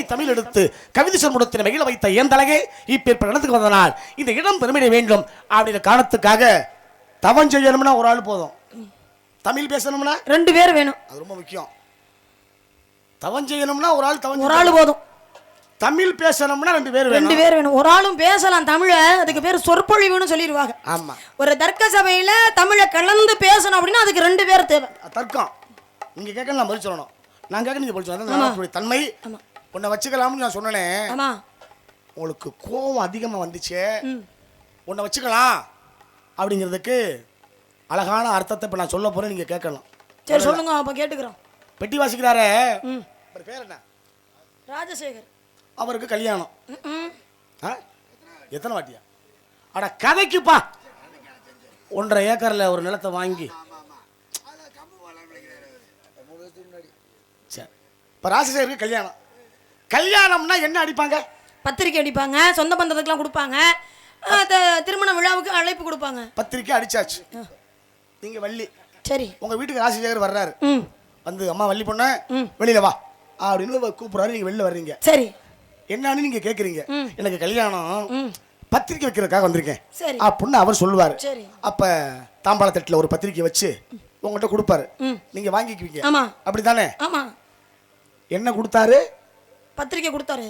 இனிமை தமிழ் எடுத்து கவிதை சொல்முடத்தில் மகிழ வைத்த ஏந்தழகே இப்பேற்ப நடந்துக்கு வந்தனால் இந்த இடம் பெருமிட வேண்டும் அப்படின்ற காரணத்துக்காக தவம் செய்யணும்னா ஒரு ஆள் போதும். தமிழ் பேசணும்னா? ரெண்டு பேர் வேணும். அது ரொம்ப முக்கியம். தவம் செய்யணும்னா ஒரு ஆள் தவம் ஒரு ஆள் போதும். தமிழ் பேசணும்னா ரெண்டு பேர் ரெண்டு பேர் வேணும். ஒரு ஆளும் பேசலாம் தமிழ அதுக்கு பேர் சொற்பொழிவுன்னு சொல்லிடுவாங்க. ஆமா. ஒரு தர்க்க சபையில தமிழை கலந்து பேசணும் அப்படின்னா அதுக்கு ரெண்டு பேர் தேவை. தர்க்கம். நீங்க கேட்க நான் பதில் சொல்லணும். நான் கேட்க நீங்க பதில் சொல்லணும் தன்மை. உன்னை வச்சுக்கலாம்னு நான் சொன்னேனே. ஆமா. உங்களுக்கு கோபம் அதிகமாக வந்துச்சு. உன்னை வச்சுக்கலாம். அப்படிங்கிறதுக்கு அழகான அர்த்தத்தை இப்போ நான் சொல்ல போகிறேன் நீங்கள் கேட்கலாம் சரி சொல்லுங்க அப்ப கேட்டுக்கிறோம். பெட்டி வாசிக்கிறாரே. அவர் பேர் என்ன? ராஜசேகர். அவருக்கு கல்யாணம். ஆ? எத்தனை வாட்டியா? அட கதைக்குப்பா. ஒன்றரை ஏக்கரில் ஒரு நிலத்தை வாங்கி. சரி. இப்போ ராஜசேகருக்கு கல்யாணம். கல்யாணம்னா என்ன அடிப்பாங்க? பத்திரிக்கை அடிப்பாங்க சொந்த பந்தத்துக்குலாம் கொடுப்பாங்க. திருமண விழாவுக்கு அழைப்பு கொடுப்பாங்க. பத்திரிக்கை அடிச்சாச்சு. நீங்கள் வள்ளி. சரி. உங்கள் வீட்டுக்கு ராஜசேகர் வர்றாரு. வந்து அம்மா வள்ளி பொண்ணு. வெளியில வா. அப்படின்னு கூப்பிடுறாரு நீங்க வெளில வர்றீங்க. சரி. என்னன்னு நீங்க கேக்குறீங்க. எனக்கு கல்யாணம் பத்திரிக்கை வைக்கிறதுக்காக வந்திருக்கேன். சரி. அப்படின்னு அவர் சொல்லுவாரு. அப்ப தாம்பாள தட்டுல ஒரு பத்திரிக்கை வச்சு உங்கள்கிட்ட கொடுப்பாரு. நீங்க வாங்கிக்குவீங்க. ஆமா. என்ன கொடுத்தாரு? பத்திரிக்கை கொடுத்தாரு.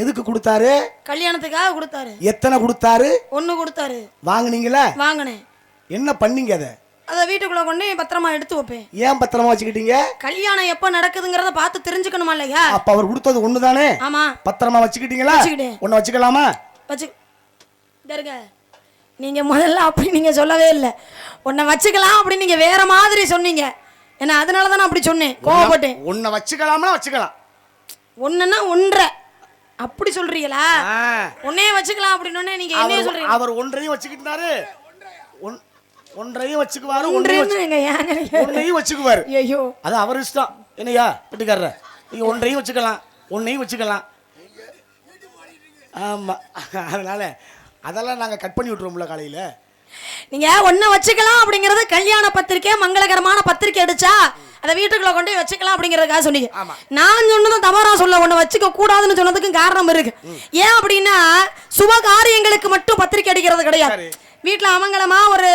எதுக்கு கொடுத்தாரு? கல்யாணத்துக்காக கொடுத்தாரு. எத்தனை கொடுத்தாரு? ஒண்ணு கொடுத்தாரு. வாங்குனீங்களா? வாங்கினேன். என்ன பண்ணீங்க அதை? அதை வீட்டுக்குள்ள கொண்டு பத்திரமா எடுத்து வைப்பேன். ஏன் பத்திரமா வச்சுக்கிட்டீங்க? கல்யாணம் எப்ப நடக்குதுங்கிறத பார்த்து தெரிஞ்சுக்கணுமா இல்லையா? அப்ப அவர் கொடுத்தது ஒண்ணுதானே? ஆமா. பத்திரமா வச்சுக்கிட்டீங்களா? வச்சுக்கிட்டேன். ஒன்னு வச்சுக்கலாமா? வச்சு தருங்க நீங்க முதல்ல அப்படி நீங்க சொல்லவே இல்லை. உன்னை வச்சுக்கலாம் அப்படின்னு நீங்க வேற மாதிரி சொன்னீங்க. ஏன்னா அதனால தான் அப்படி சொன்னேன். கோவப்பட்டேன். ஒன்ன வச்சுக்கலாமா வச்சுக்கலாம். ஒன்னுன்னா ஒன்றரை. அப்படி சொல்றீங்களா? ஆ. உன்னையே வச்சுக்கலாம் அப்படின்னு நீங்க என்னைய அவர் சொல்றீங்க? அவர் ஒன்றையும் வச்சுக்கிட்டாரு. ஒன்- ஒன்றையும் வச்சுக்குவாரு ஒன்றையும் ஒன்றைன்னு வச்சுக்குவாரு. ஐயோ அது அவர் இஷ்டம். என்னையா வீட்டுக்காரர் நீங்க ஒன்றையும் வச்சுக்கலாம் ஒன்றையும் வச்சுக்கலாம். ஆமா. அதனால அதெல்லாம் நாங்க கட் பண்ணி விட்டுருவோம்ல காலையில. நீங்க ஒன்ன வச்சுக்கலாம் அப்படிங்கறது கல்யாண பத்திரிக்கை மங்களகரமான பத்திரிக்கை அடிச்சா அதை வீட்டுக்குள்ள கொண்டு போய் வச்சுக்கலாம் அப்படிங்கறதுக்காக சொன்னீங்க. நான் சொன்னதும் தவறா சொல்ல ஒண்ணு வச்சுக்க கூடாதுன்னு சொன்னதுக்கும் காரணம் இருக்கு ஏன் அப்படின்னா சுப காரியங்களுக்கு மட்டும் பத்திரிக்கை அடிக்கிறது கிடையாது. வீட்டுல அமங்கலமா ஒரு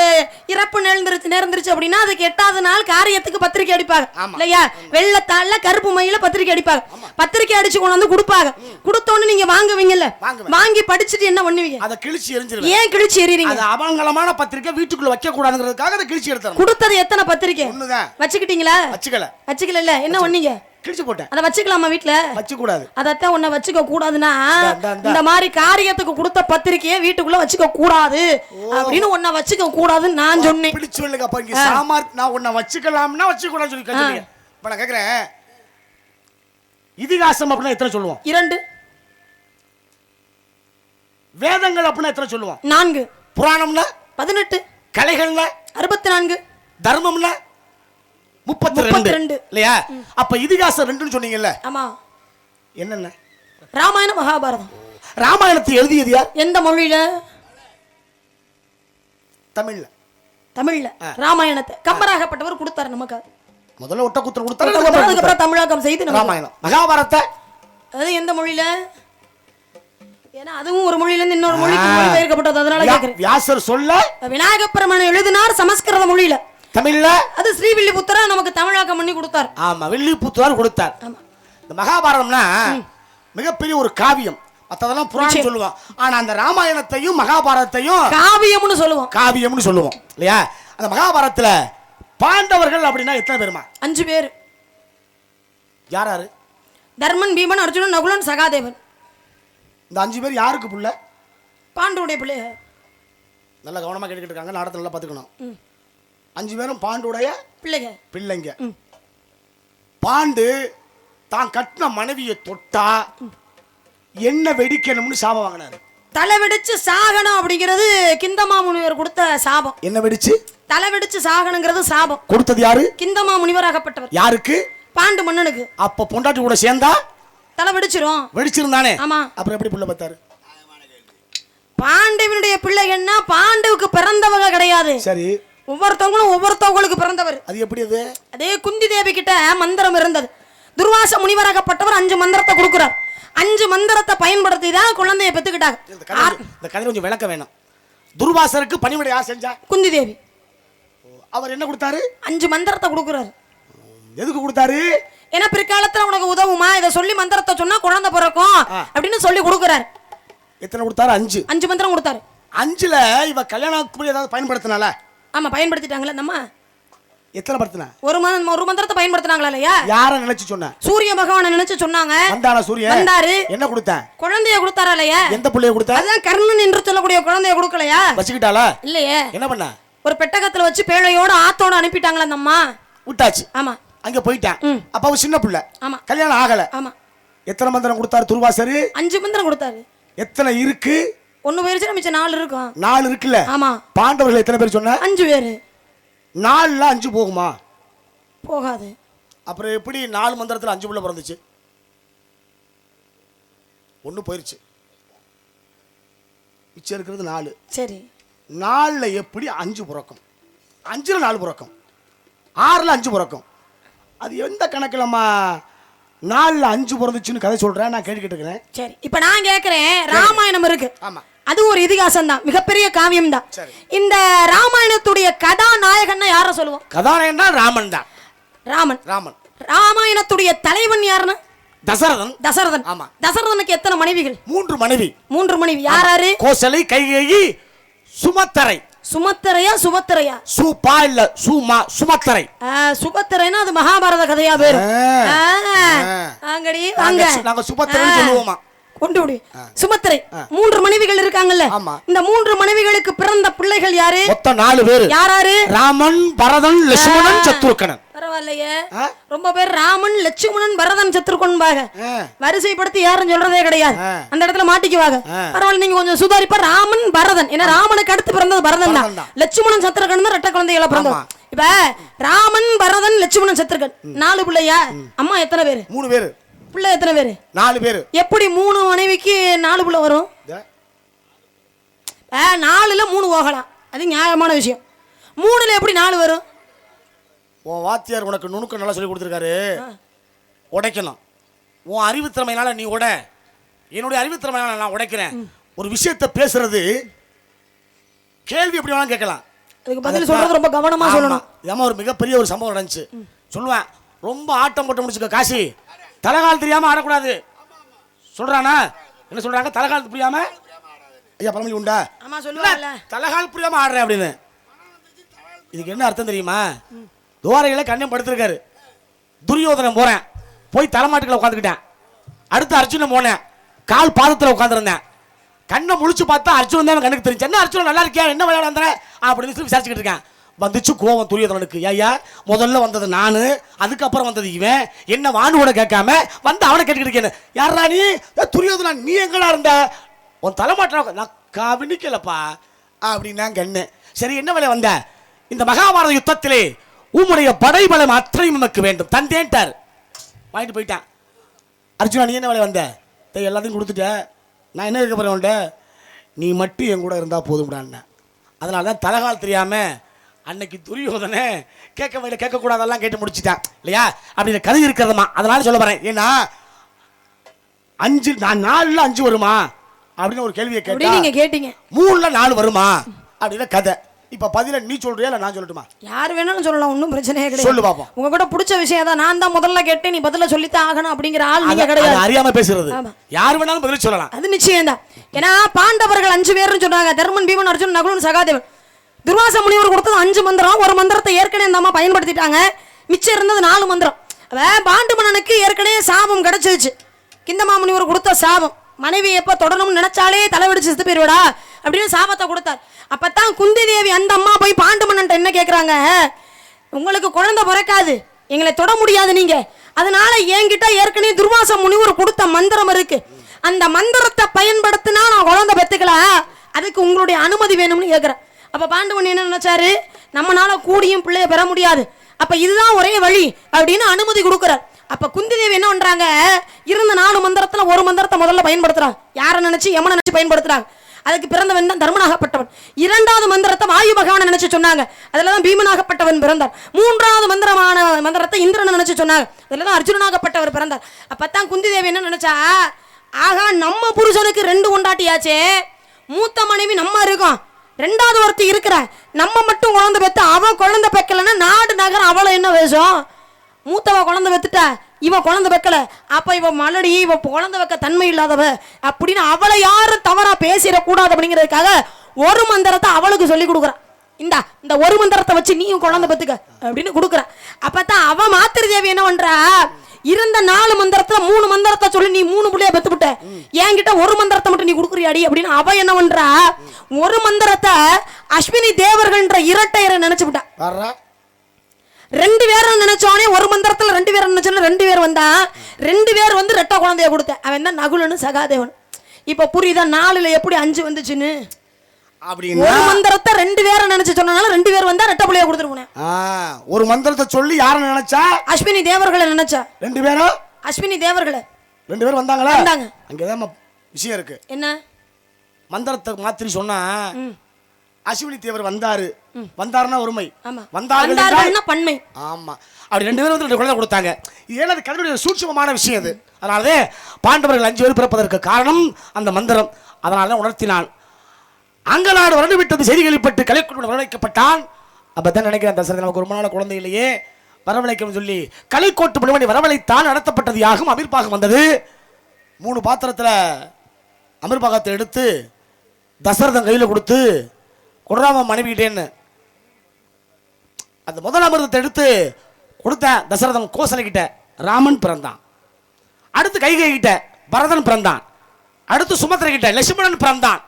இறப்பு நேர்ந்துருச்சு நேர்ந்துருச்சு அப்படின்னா அதுக்கு எட்டாவது நாள் காரியத்துக்கு பத்திரிக்கை அடிப்பாங்க. இல்லையா? வெள்ளத்தாள்ல கருப்பு மயில பத்திரிக்கை அடிப்பாங்க. பத்திரிக்கை அடிச்சு கொண்டு வந்து கொடுப்பாங்க. கொடுத்தோன்னு நீங்க வாங்குவீங்கல்ல. வாங்கி படிச்சுட்டு என்ன பண்ணுவீங்க? அதை கிழிச்சு எரிஞ்சிருவேன். ஏன் கிழிச்சு எறிறீங்க அது அமங்கலமான பத்திரிக்கை வீட்டுக்குள்ள வைக்க கூடாதுங்கிறதுக்காக அதை கிழிச்சு எடுத்துறேன் கொடுத்தது எத்தனை பத்திரிக்கை? ஒண்ணுதான் வச்சுக்கிட்டீங்களா? வச்சுக்கல. வச்சுக்கல என்ன பண்ணீங்க? கிழிச்சு போட்டேன். அதை வச்சுக்கலாமா வீட்ல? வச்சு கூடாது அதத்தான் உன்னை வச்சுக்க கூடாதுன்னா இந்தா, மாதிரி காரியத்துக்கு கொடுத்த பத்திரிக்கையை வீட்டுக்குள்ள வச்சுக்க கூடாது அப்படின்னு உன்னை வச்சுக்க கூடாதுன்னு நான் சொன்னேன். இப்படி சொல்லுங்க அப்ப இங்க நான் உன்னை வச்சுக்கலாம்னா வச்சுக்கூடாது சொல்லி கேட்டீங்க இப்ப நான் கேக்குறேன். இதிகாசம் அப்படின்னா எத்தனை சொல்லுவோம்? இரண்டு. வேதங்கள் அப்படின்னா எத்தனை சொல்லுவோம்? நான்கு. புராணம்னா? பதினெட்டு. கலைகள்ல அறுபத்தி நான்கு. தர்மம்னா? முப்பத்தி ரெண்டு. ரெண்டு. இல்லையா? அப்ப இதிகாசம் ரெண்டுன்னு சொன்னீங்கல்ல. ஆமா. என்னென்ன? ராமாயண மகாபாரதம். ராமாயணத்தை எழுதியது யார்? எந்த மொழியில? தமிழ்ல. தமிழ்ல. ராமாயணத்தை. கம்பராகப்பட்டவர் கொடுத்தாரு நமக்கு முதல்ல ஒட்டக்குத்தர் கொடுத்தாரு அதுக்கப்புறம் தமிழாக்கம் செய்து ராமாயணம். மகாபாரத்தை அது எந்த மொழியில? ஏன்னா அதுவும் ஒரு மொழியில இருந்து இன்னொரு மொழிக்கு மொழிபெயர்க்கப்பட்டது அதனால வியாசர் சொல்ல விநாயக பெருமான் எழுதினார் சமஸ்கிருத மொழியில. தமிழ்ல? அது ஸ்ரீவில்லிபுத்தரா நமக்கு தமிழாக்கம் பண்ணி கொடுத்தார். ஆமா வெள்ளிப்புத்துவார் கொடுத்தார். இந்த மகாபாரதம்னா மிகப்பெரிய ஒரு காவியம். மத்ததெல்லாம் புராணம் சொல்லுவோம் ஆனா அந்த ராமாயணத்தையும் மகாபாரதத்தையும் காவியம்னு சொல்லுவோம். காவியம்னு சொல்லுவோம். இல்லையா? அந்த மகாபாரதத்துல பாண்டவர்கள் அப்படின்னா எத்தனை பேருமா? அஞ்சு பேர். யார் யாரு தர்மன் பீமன் அர்ஜுனன் நகுலன் சகாதேவன். இந்த அஞ்சு பேர் யாருக்கு புள்ள? பாண்டுடைய பிள்ளைய. நல்லா கவனமா கேட்டுக்கிட்டு இருக்காங்க. நாடத்தை நல்லா பார்த்துக்கணும் அஞ்சு பேரும் பாண்டுடைய பிள்ளைக பிள்ளைங்க. பாண்டு தான் கட்டின மனைவியை தொட்டா என்ன வெடிக்கணும்னு சாபம் வாங்கினாரு. தலை வெடிச்சு சாகனம் அப்படிங்கிறது கிந்தமா முனிவர் கொடுத்த சாபம். என்ன வெடிச்சு? தலை வெடிச்சு சாகணுங்கிறது சாபம். கொடுத்தது யாரு? கிந்தமா முனிவராகப்பட்டவர் யாருக்கு? பாண்டு மன்னனுக்கு. அப்ப பொண்டாட்டி கூட சேர்ந்தா? தலை வெடிச்சிரும். வெடிச்சிருந்தானே? ஆமா. அப்புறம் எப்படி புள்ள பார்த்தாரு? பாண்டவனுடைய பிள்ளைகள்னா பாண்டுவுக்கு பிறந்தவங்க கிடையாது. சரி. ஒவ்வொருத்தவங்களும் ஒவ்வொருத்தவங்களுக்கு பிறந்தவர். அது எப்படி அது? அதே குந்தி தேவி கிட்ட மந்திரம் இருந்தது. துர்வாச முனிவராகப்பட்டவர் அஞ்சு மந்திரத்தை கொடுக்கிறார். அஞ்சு மந்திரத்தை பயன்படுத்தி தான் குழந்தைய பெத்துக்கிட்டாங்க. இந்த கதை கொஞ்சம்- விளக்க வேணும். துர்வாசருக்கு பணிவிடை யார் செஞ்சா? குந்தி தேவி. அவர் என்ன கொடுத்தாரு? அஞ்சு மந்திரத்தை கொடுக்குறாரு. எதுக்கு கொடுத்தாரு? ஏன்னா பிற்காலத்துல உனக்கு உதவுமா? இதை சொல்லி மந்திரத்தை சொன்னா குழந்தை பிறக்கும். அப்படின்னு சொல்லி கொடுக்குறாரு. எத்தனை கொடுத்தாரு? அஞ்சு. அஞ்சு மந்திரம் கொடுத்தாரு. அஞ்சுல இவ முன்னாடி ஏதாவது பயன்படுத்தினால ஆமா பயன்படுத்திட்டாங்களே நம்ம? எத்தனை படுத்தின ஒரு மந்த ஒரு மந்திரத்தை பயன்படுத்தினாங்களா இல்லையா? யார நினைச்சு சொன்ன? சூரிய பகவானை நினைச்சு சொன்னாங்க. வந்தானா சூரியன்? வந்தாரு. என்ன கொடுத்தேன் குழந்தைய கொடுத்தாரா இல்லையா? எந்த புள்ளைய கொடுத்த? அதான் கர்ணன் என்று சொல்லக்கூடிய குழந்தைய கொடுக்கலையா? வச்சுக்கிட்டாளா? இல்லையே. என்ன பண்ண? ஒரு பெட்டகத்துல வச்சு பேழையோட ஆத்தோட அனுப்பிட்டாங்களா அந்த அம்மா. விட்டாச்சு. ஆமா. அங்க போயிட்டான். அப்ப அவ சின்ன புள்ள. ஆமா. கல்யாணம் ஆகல. ஆமா. எத்தனை மந்திரம் கொடுத்தாரு துர்வாசரு? அஞ்சு மந்திரம் கொடுத்தாரு. எத்தனை இருக்கு? ஒண்ணு போயிருச்சு மிச்சம் நாலு இருக்கும். நாலு இருக்குல்ல? ஆமா. பாண்டவர்கள் எத்தனை பேர் சொன்ன? அஞ்சு பேரு. நாலுல அஞ்சு போகுமா? போகாது. அப்புறம் எப்படி நாலு மந்திரத்துல அஞ்சு புள்ள பிறந்துச்சு? ஒண்ணு போயிருச்சு. மிச்சம் இருக்கிறது நாலு. சரி. நாலுல எப்படி அஞ்சு பிறக்கும்? அஞ்சுல நாலு பிறக்கும். ஆறுல அஞ்சு பிறக்கும். அது எந்த கணக்குலம்மா? நாலுல அஞ்சு பிறந்துச்சுன்னு கதை சொல்றேன் நான் கேட்டுக்கிட்டு இருக்கிறேன். சரி. இப்ப நான் கேக்குறேன். ராமாயணம் இருக்கு. ஆமா. அது ஒரு இதிகாசம் தான் மிகப்பெரிய காவியம் தான். இந்த ராமாயணத்துடைய கதாநாயகன்னா யார சொல்லுவோம்? கதாநாயகன்னா ராமன் தான். ராமன். ராமன். ராமாயணத்துடைய தலைவன் யாருன்னு? தசரதன். தசரதன். ஆமா. தசரதனுக்கு எத்தனை மனைவிகள்? மூன்று மனைவி. மூன்று மனைவி. யாராரு கோசலை கைகேயி சுமத்தரை. சுமத்திரையா சுபத்திரையா? சூப்பா இல்ல சூமா சுமத்தரை. ஆ, சுபத்திரைன்னா அது மகாபாரத கதையா பேரு. அங்கடி நாங்க வாங்க. சு- நாங்க சுபத்திரைன்னு ஆ. சொல்லுவோமா? கொண்டு விடு. சுமத்திரை. மூன்று மனைவிகள் இருக்காங்கல்ல. இந்த மூன்று மனைவிகளுக்கு பிறந்த பிள்ளைகள் யாரு? மொத்தம் நாலு பேரு. யாராரு? ராமன் பரதன் லட்சுமணன் சத்ருக்கனன் பரவாயில்லையே? ரொம்ப பேர் ராமன் லட்சுமணன் பரதன் சத்ருகன்பாக ஆ. வரிசைப்படுத்தி யாரும் சொல்றதே கிடையாது. அந்த இடத்துல மாட்டிக்குவாங்க. பரவாயில்ல நீங்க கொஞ்சம் சுதாரிப்பா. ராமன் பரதன். ஏன்னா ராமனுக்கு அடுத்து பிறந்தது பரதன் தான். லட்சுமணன் சத்ருகன் தான் ரெட்ட குழந்தைகளை பிறந்தது ஆமா. இப்ப ராமன் பரதன் லட்சுமணன் சத்ருகன் நாலு பிள்ளையா? அம்மா எத்தனை பேரு? மூணு பேரு. பிள்ளை எத்தனை பேரு? நாலு பேரு. எப்படி மூணு மனைவிக்கு நாலு பிள்ளை வரும்? நாலுல மூணு போகலாம். அது நியாயமான விஷயம். மூணுல எப்படி நாலு வரும்? உன் வாத்தியார் உனக்கு நுணுக்கம் நல்லா சொல்லி கொடுத்துருக்காரு. உடைக்கணும். உன் அறிவுத்திறமையினால நீ உட. என்னுடைய அறிவுத்திறமையினால நான் உடைக்கிறேன். ஒரு விஷயத்தை பேசுறது கேள்வி எப்படி வேணாலும் கேட்கலாம். அதுக்கு பதில் சொல்றது ரொம்ப கவனமா சொல்லணும். ஏமா ஒரு மிகப்பெரிய ஒரு சம்பவம் நடந்துச்சு. சொல்லுவேன். ரொம்ப ஆட்டம் போட்டு முடிச்சுக்க காசி. தலைகால் தெரியாம ஆடக்கூடாது. சொல்றானா? என்ன சொல்றாங்க? தலைகால் புரியாம? ஐயா பழமொழி உண்டா? தலைகால் புரியாம ஆடுறேன் அப்படின்னு. இதுக்கு என்ன அர்த்தம் தெரியுமா? துவாரையில கண்ணன் படுத்திருக்காரு. துரியோதனன் போறேன். போய் தலைமாட்டுக்குள்ள உட்காந்துக்கிட்டேன். அடுத்து அர்ஜுனன் போனேன். கால் பாதத்துல உட்காந்துருந்தேன். கண்ணை முழிச்சு பார்த்தா அர்ஜுனன் தான் கண்ணுக்கு தெரிஞ்சு என்ன அர்ஜுனன் நல்லா இருக்கியா? என்ன விளையாட அப்படின்னு சொல்லி விசாரிச்சுக்கிட்டு இருக்கேன். வந்துச்சு கோவம் துரியதனுக்கு ஐயா முதல்ல வந்தது நான் அதுக்கப்புறம் வந்தது இவன். என்ன வானுவோட கேட்காம வந்து அவனை கேட்டுக்கிட்டு இருக்கேன் யாரா நீ? துரியோதனா நீ எங்கடா இருந்த? உன் தலைமாட்டா நான் கவனிக்கலப்பா அப்படின்னா கண்ணு சரி என்ன வேலை வந்த? இந்த மகாபாரத யுத்தத்திலே உம்முடைய படைபலம் அத்தனையும் நமக்கு வேண்டும். தந்தேன்ட்டார். வாங்கிட்டு போயிட்டான். அர்ஜுனா நீ என்ன வேலை வந்த? டேய், எல்லாத்தையும் கொடுத்துட்ட. நான் என்ன இருக்க போகிறேன் நீ மட்டும் என் கூட இருந்தால் போதும்டான்னு அதனால தான் தலைகால் தெரியாமல் அன்னைக்கு துரியோதனை கேட்க வேண்டிய கேட்கக்கூடாதெல்லாம் கேட்டு முடிச்சிட்டான். இல்லையா? அப்படின்ற கதை இருக்கிறதமா. அதனால சொல்ல போறேன். ஏன்னா அஞ்சு நான் நாலுல அஞ்சு வருமா? அப்படின்னு ஒரு கேள்வியை அப்படி கேட்டா நீங்க கேட்டீங்க. மூணுல நாலு வருமா? அப்படின்னு கதை. இப்ப பதில நீ சொல்றியா இல்ல நான் சொல்லட்டுமா? யார் வேணாலும் சொல்லலாம் ஒன்றும் பிரச்சனையே கிடையாது. சொல்லு பாப்போம். உங்க கூட பிடிச்ச விஷயம் தான் நான் தான் முதல்ல கேட்டேன் நீ பதில சொல்லித்தான் ஆகணும் அப்படிங்கிற ஆள் நீங்க கிடையாது. அறியாம பேசுறது. யார் வேணாலும் பதில் சொல்லலாம். அது நிச்சயம் தான் ஏன்னா பாண்டவர்கள் அஞ்சு பேர்னு சொன்னாங்க. தர்மன் பீமன் அர்ஜுன் நகுலன் சகாதேவன். துர்வாச முனிவர் கொடுத்தது அஞ்சு மந்திரம். ஒரு மந்திரத்தை ஏற்கனவே இந்த அம்மா பயன்படுத்திட்டாங்க. மிச்சம் இருந்தது நாலு மந்திரம். அவன் பாண்டு மன்னனுக்கு ஏற்கனவே சாபம் கிடச்சிருச்சு. கிந்தமா முனிவர் கொடுத்த சாபம். மனைவி எப்போ தொடரணும்னு நினைச்சாலே தலைவடிச்சு செத்து போயிருவிடா அப்படின்னு சாபத்தை கொடுத்தார். அப்பதான் குந்தி தேவி அந்த அம்மா போய் பாண்டு மன்னன்ட்ட என்ன கேட்குறாங்க உங்களுக்கு குழந்தை பிறக்காது. எங்களை தொட முடியாது நீங்க. அதனால என்கிட்ட ஏற்கனவே துர்வாச முனிவர் கொடுத்த மந்திரம் இருக்கு. அந்த மந்திரத்தை பயன்படுத்தினா நான் குழந்தை பெற்றுக்கல அதுக்கு உங்களுடைய அனுமதி வேணும்னு கேட்குறேன் அப்போ பாண்டவன் என்ன நினைச்சாரு? நம்மனால கூடியும் பிள்ளைய பெற முடியாது. அப்ப இதுதான் ஒரே வழி அப்படின்னு அனுமதி கொடுக்குறார். அப்ப குந்தி தேவி என்ன பண்றாங்க? இருந்த நாலு மந்திரத்துல ஒரு மந்திரத்தை முதல்ல பயன்படுத்துறாங்க. யாரை நினைச்சு யமனை நினைச்சு பயன்படுத்துறாங்க. அதுக்கு பிறந்தவன் தான் தர்மனாகப்பட்டவன். இரண்டாவது மந்திரத்தை வாயு பகவானை நினைச்சு சொன்னாங்க. அதில் தான் பீமனாகப்பட்டவன் பிறந்தார். மூன்றாவது மந்திரமான மந்திரத்தை இந்திரனை நினைச்சு சொன்னாங்க. அதில் தான் அர்ஜுனனாகப்பட்டவர் பிறந்தார். அப்பதான் குந்தி தேவி என்ன நினைச்சா ஆகா நம்ம புருஷனுக்கு ரெண்டு கொண்டாட்டியாச்சே. மூத்த மனைவி நம்ம இருக்கோம். ரெண்டாவது ஒருத்தி இருக்கிற. நம்ம மட்டும் குழந்தை பெத்து அவன் குழந்தை பெக்கலைன்னா நாடு நகரம் அவளை என்ன வேஷம்? மூத்தவ குழந்தை பெத்துட்டா இவன் குழந்தை வைக்கல அப்போ இவன் மலடி இவன் குழந்தை வைக்க தன்மை இல்லாதவ. அப்படின்னு அவளை யாரும் தவறாக பேசிடக்கூடாது அப்படிங்கிறதுக்காக ஒரு மந்திரத்தை அவளுக்கு சொல்லி கொடுக்குறான் இந்தா இந்த ஒரு மந்திரத்தை வச்சு நீயும் குழந்தை பெத்துக்க அப்படின்னு கொடுக்குற அப்பதான் அவ மாத்திரு தேவி என்ன பண்றா? இருந்த நாலு மந்திரத்துல மூணு மந்திரத்தை சொல்லி நீ மூணு புள்ளைய பெத்து விட்ட என்கிட்ட ஒரு மந்திரத்தை மட்டும் நீ கொடுக்குறியாடி அப்படின்னு அவ என்ன பண்றா? ஒரு மந்திரத்தை அஸ்வினி தேவர்கள்ன்ற இரட்டையரை நினைச்சு விட்டா ரெண்டு பேரும் நினைச்சோனே ஒரு மந்திரத்துல ரெண்டு பேரும் நினைச்சோன்னு ரெண்டு பேர் வந்தா ரெண்டு பேர் வந்து ரெட்டை குழந்தைய கொடுத்தேன். அவன் தான் நகுலனு சகாதேவன் இப்ப புரியுதா நாலுல எப்படி அஞ்சு வந்துச்சுன்னு? அப்படின்னா ஒரு மந்திரத்தை ரெண்டு பேரை நினைச்சு சொன்னனால ரெண்டு பேர் வந்தா ரெட்டை புள்ளைய கொடுத்துருவோனே ஆ, ஒரு மந்திரத்தை சொல்லி யாரை நினைச்சா? அஸ்வினி தேவர்களை நினைச்சா. ரெண்டு பேரும் அஸ்வினி தேவர்களை. ரெண்டு பேரும் வந்தாங்களா? வந்தாங்க. அங்கதான் விஷயம் இருக்கு. என்ன? மந்திரத்தை மாத்திரி சொன்னா. அஸ்வினி தேவர் வந்தாரு. வந்தாருன்னா ஒருமை வந்தார்கள்னா பன்மை. ஆமா. அப்படி ரெண்டு பேரும் வந்து ரெண்டு குழந்தை கொடுத்தாங்க. ஏன்னா அது கடவுளுடைய சூட்சமமான விஷயம் அது அதனாலதே பாண்டவர்கள் அஞ்சு பேர் பிறப்பதற்கு காரணம் அந்த மந்திரம். அதனால தான் உணர்த்தினான். அங்க நாடு வறண்டு விட்டது செய்தி கேள்விப்பட்டு கலைக்குழு வரவழைக்கப்பட்டான். அப்பதான் நினைக்கிறேன் தசரதி நமக்கு ரொம்ப நாள் குழந்தை இல்லையே. வரவழைக்கும் சொல்லி கலைக்கோட்டு முழுவடி வரவழைத்தான் நடத்தப்பட்டது யாகும் அமீர்பாகம் வந்தது. மூணு பாத்திரத்தில் அமீர்பாகத்தை எடுத்து தசரதன் கையில் கொடுத்து குர்ராம மனைவிக்கிட்டேன்னு அந்த முதல் அமிர்தத்தை எடுத்து கொடுத்தேன். தசரதன் கோசலை ராமன் பிறந்தான். அடுத்து கைகை கிட்ட பரதன் பிறந்தான். அடுத்து சுமத்திர கிட்ட லட்சுமணன் பிறந்தான்.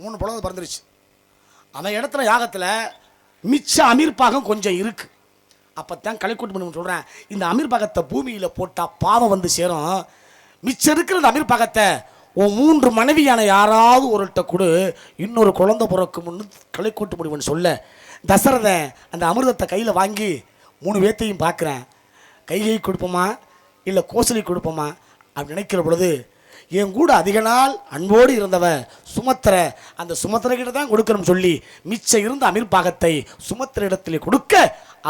மூணு பொழுது பிறந்துருச்சு. அந்த இடத்துல யாகத்தில் மிச்ச அமீர்பாகம் கொஞ்சம் இருக்கு. தான் கலைக்கூட்டு பண்ணி சொல்கிறேன் இந்த அமீர்பாகத்தை பூமியில் போட்டால் பாவம் வந்து சேரும். மிச்சம் இருக்கிற அந்த அமீர்பாகத்தை உன் மூன்று மனைவியான யாராவது ஒருட்ட கொடு இன்னொரு குழந்தை பிறக்கும் கலைக்கூட்டு முடிவுன்னு சொல்ல. தசரதன் அந்த அமிர்தத்தை கையில் வாங்கி மூணு பேர்த்தையும் பார்க்குறேன். கைகை கொடுப்போமா? இல்லை கோசலி கொடுப்போமா? அப்படி நினைக்கிற பொழுது என் கூட அதிக நாள் அன்போடு இருந்தவ சுமத்திர அந்த சுமத்திர கிட்ட தான் கொடுக்கணும் சொல்லி மிச்சம் இருந்த அமீர் பாகத்தை சுமத்திர இடத்திலே கொடுக்க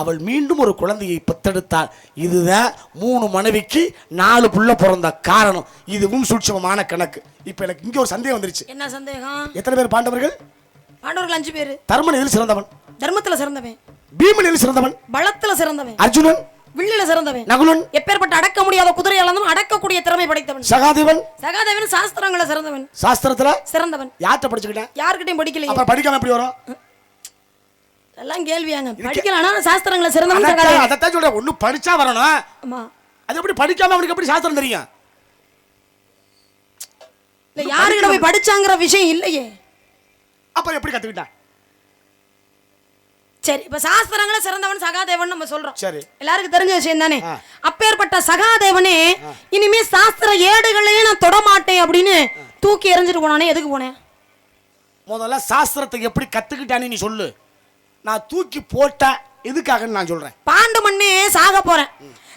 அவள் மீண்டும் ஒரு குழந்தையை பெத்தெடுத்தாள் இதுதான் மூணு மனைவிக்கு நாலு புள்ள பிறந்த காரணம். இதுவும் சூட்சமமான கணக்கு. இப்போ எனக்கு இங்கே ஒரு சந்தேகம் வந்துருச்சு. என்ன சந்தேகம்? எத்தனை பேர் பாண்டவர்கள்? பாண்டவர்கள் அஞ்சு பேரு. தர்மன் எதில் சிறந்தவன்? தர்மத்துல சிறந்தவன். பீமன் எதில் சிறந்தவன்? பலத்துல சிறந்தவன். அர்ஜுனன்? வில்லில சிறந்தவன். நகுலன். எப்பேற்பட்ட அடக்க முடியாத குதிரையாளனும் அடக்கக்கூடிய திறமை படைத்தவன். சகாதேவன். சகாதேவன் சாஸ்திரங்களை சிறந்தவன். சாஸ்திரத்துல? சிறந்தவன். யார்கிட்ட படிச்சுக்கிட்டேன்? யார்கிட்டயும் படிக்கலையே. அப்புறம் படிக்காம எப்படி வரும்? எல்லாம் கேள்வியாங்க படிக்கல ஆனா சாஸ்திரங்களை சிறந்தவன் சகாதேவன். அதைத்தான் சொல்றேன். ஒண்ணு படிச்சா வரணும். ஆமா. அது எப்படி படிக்காம அவனுக்கு எப்படி சாஸ்திரம் தெரியும்? இல்ல யாருக்கிட்ட போய் படிச்சாங்கிற விஷயம் இல்லையே. அப்புறம் எப்படி கத்துக்கிட்டான்? சரி இப்ப சாஸ்திரங்களை சிறந்தவன் சகாதேவன் நம்ம சொல்றோம். சரி. எல்லாருக்கும் தெரிஞ்ச விஷயம் தானே. அப்பேற்பட்ட சகாதேவனே இனிமே சாஸ்திர ஏடுகளையே நான் தொட மாட்டேன் அப்படின்னு தூக்கி எறிஞ்சிட்டு போனானே எதுக்கு போனேன்? முதல்ல சாஸ்திரத்தை எப்படி கத்துக்கிட்டான்னு நீ சொல்லு. நான் தூக்கி போட்ட எதுக்காகன்னு நான் சொல்றேன். பாண்டு மண்ணே சாக போறேன்.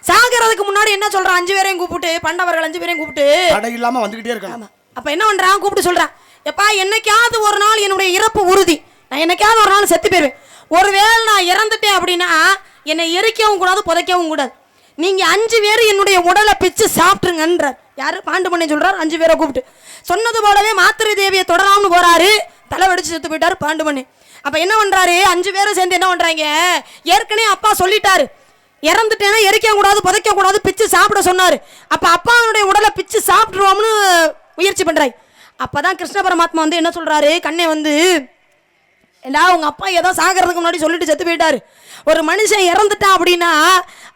சாகிறதுக்கு முன்னாடி என்ன சொல்றான்? அஞ்சு பேரையும் கூப்பிட்டு பண்டவர்கள் அஞ்சு பேரையும் கூப்பிட்டு. தடை இல்லாம வந்துகிட்டே இருக்கணும். ஆமா. அப்ப என்ன பண்றான்? கூப்பிட்டு சொல்றான். எப்பா என்னைக்காவது ஒரு நாள் என்னுடைய இறப்பு உறுதி. நான் என்னைக்காவது ஒரு நாள் செத்து போயிருவேன். ஒருவேளை நான் இறந்துட்டேன் அப்படின்னா என்னை எரிக்கவும் கூடாது புதைக்கவும் கூடாது. நீங்கள் அஞ்சு பேர் என்னுடைய உடலை பிச்சு சாப்பிட்ருங்கன்றார் யார்? பாண்டு பண்ணி சொல்கிறார் அஞ்சு பேரை கூப்பிட்டு. சொன்னது போலவே மாத்திரை தேவியை தொடராமனு போகிறாரு தலை வெடிச்சு செத்து போயிட்டார் பாண்டு பண்ணி அப்போ என்ன பண்ணுறாரு அஞ்சு பேரும் சேர்ந்து என்ன பண்ணுறாங்க ஏற்கனவே அப்பா சொல்லிட்டாரு. இறந்துட்டேன்னா எரிக்க கூடாது புதைக்க கூடாது பிச்சு சாப்பிட சொன்னார். அப்போ அப்பாவுடைய உடலை பிச்சு சாப்பிட்ருவோம்னு முயற்சி பண்ணுறாய் அப்போ தான் கிருஷ்ண பரமாத்மா வந்து என்ன சொல்கிறாரு கண்ணே வந்து ஏண்டா அவங்க அப்பா ஏதோ சாகிறதுக்கு முன்னாடி சொல்லிட்டு செத்து போயிட்டார். ஒரு மனுஷன் இறந்துட்டான் அப்படின்னா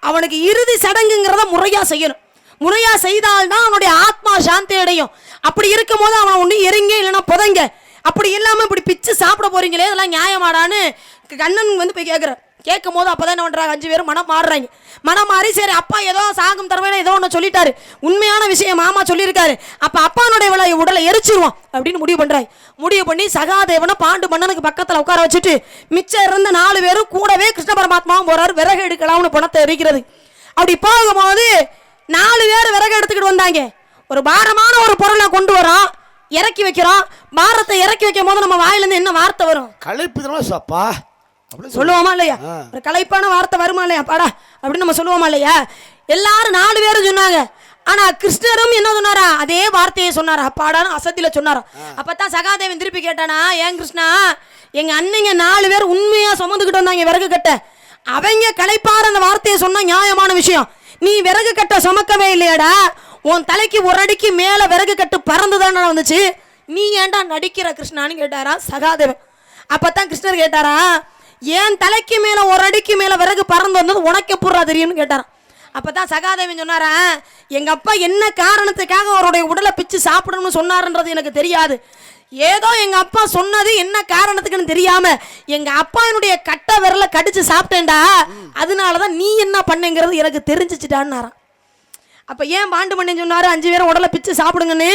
அவனுக்கு இறுதி சடங்குங்கிறத முறையாக செய்யணும். முறையாக செய்தால்தான் அவனுடைய ஆத்மா சாந்தி அடையும். அப்படி இருக்கும் போது அவன் ஒன்றும் எரிங்க இல்லைன்னா புதைங்க. அப்படி இல்லாமல் இப்படி பிச்சு சாப்பிட போறீங்களே இதெல்லாம் நியாயமாடான்னு கண்ணன் வந்து போய் கேட்குறேன் கேட்கும் போது அப்பதான் என்ன பண்ணுறாங்க அஞ்சு பேரும் மனம் மாறுறாங்க. மனம் மாறி சரி அப்பா ஏதோ சாகும் தரவேல ஏதோ ஒன்று சொல்லிட்டாரு. உண்மையான விஷயம் மாமா சொல்லியிருக்காரு. அப்போ அப்பானுடைய விலை உடலை எரிச்சிருவோம் அப்படின்னு முடிவு பண்ணுறாய் முடிவு பண்ணி சகாதேவனை பாண்டு மன்னனுக்கு பக்கத்தில் உட்கார வச்சுட்டு மிச்சம் இருந்த நாலு பேரும் கூடவே கிருஷ்ண பரமாத்மாவும் போகிறாரு விறகு எடுக்கலாம்னு பணத்தை எரிக்கிறது. அப்படி போகும்போது நாலு பேர் விறகு எடுத்துக்கிட்டு வந்தாங்க. ஒரு பாரமான ஒரு பொருளை கொண்டு வரோம் இறக்கி வைக்கிறோம் பாரத்தை இறக்கி வைக்கும் போது நம்ம வாயிலேருந்து என்ன வார்த்தை வரும்? கலைப்பு தரமா சப்பா? சொல்லுவோமா இல்லையா. ஒரு கலைப்பான வார்த்தை வருமா இல்லையா? பாடா அப்படின்னு நம்ம சொல்லுவோமா இல்லையா? எல்லாரும் நாலு பேரும் சொன்னாங்க. ஆனா கிருஷ்ணரும் என்ன சொன்னாரா? அதே வார்த்தையை சொன்னாரா? அப்பாடான்னு அசத்தில சொன்னாரா? அப்பதான் சகாதேவன் திருப்பி கேட்டானா ஏன் கிருஷ்ணா எங்க அண்ணங்க நாலு பேர் உண்மையா சுமந்துக்கிட்டு வந்தாங்க விறகு கட்ட. அவங்க களைப்பார அந்த வார்த்தையை சொன்னா நியாயமான விஷயம். நீ விறகு கட்ட சுமக்கவே இல்லையாடா. உன் தலைக்கு ஒரு அடிக்கு மேல விறகு கட்டு பறந்து வந்துச்சு. நீ ஏன்டா நடிக்கிற கிருஷ்ணான்னு கேட்டாரா சகாதேவன். அப்பதான் கிருஷ்ணர் கேட்டாரா என் தலைக்கு மேலே ஒரு அடிக்கு மேலே விறகு பறந்து வந்தது உனக்கு புறா தெரியும்னு கேட்டார் அப்போ தான் சகாதேவன் சொன்னாரா எங்கள் அப்பா என்ன காரணத்துக்காக அவருடைய உடலை பிச்சு சாப்பிடணும்னு சொன்னாருன்றது எனக்கு தெரியாது. ஏதோ எங்கள் அப்பா சொன்னது என்ன காரணத்துக்குன்னு தெரியாமல் எங்கள் அப்பாவினுடைய கட்டை விரலை கடிச்சு சாப்பிட்டேன்டா. அதனாலதான் நீ என்ன பண்ணேங்கிறது எனக்கு தெரிஞ்சிச்சிட்டான்னாரான் அப்போ ஏன் பாண்டு மண்ணன் சொன்னார் அஞ்சு பேரும் உடலை பிச்சு சாப்பிடுங்கன்னு?